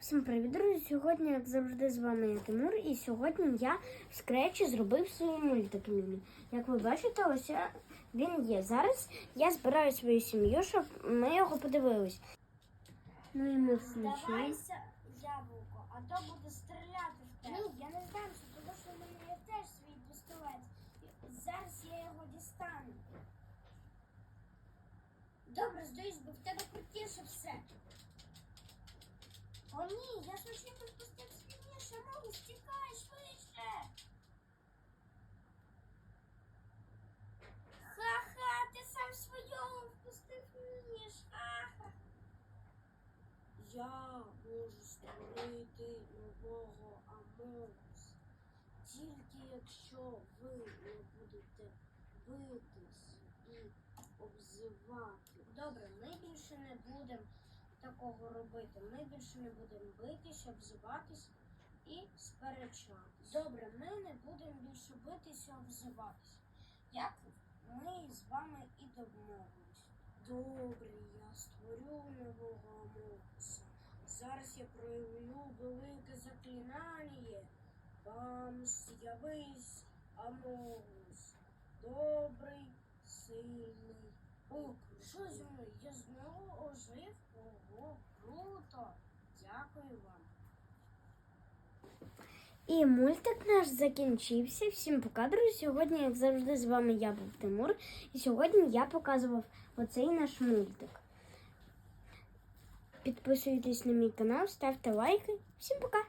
Всім привіт, друзі! Сьогодні, як завжди, з вами я Тимур, і сьогодні я в скретчі зробив свій мультик міні. Як ви бачите, ось він є. Зараз я збираю свою сім'ю, щоб ми його подивились. Ну і ми. Давайся яблуко, а то буде стріляти в тебе. Ні, я не здамся, тому що в мене є теж свій пістолет. Зараз я його дістану. Добре, здаюсь, бо в тебе крутіше все. О сильніше, стікай швидше. Ха-ха, ти сам свого впустив ніж. Ха-ха. Я можу створити нового Амогуса. Тільки якщо ви не будете битись і обзивати. Добре, ми більше не будемо такого робити. Ми більше не будемо битись, обзиватись і сперечатись. Добре, ми не будемо більше битись і обзиватись. Як ми з вами і домовились. Добре, я створю нового Амогуса. Зараз я проявлю велике заклинання. Вам з'явись Амогус. Добрий, сильний. О, що зі мною? Я знову круто. Дякую вам. І мультик наш закінчився. Всім пока, друзі. Сьогодні, як завжди, з вами я був Тимур. І сьогодні я показував оцей наш мультик. Підписуйтесь на мій канал, ставте лайки. Всім пока!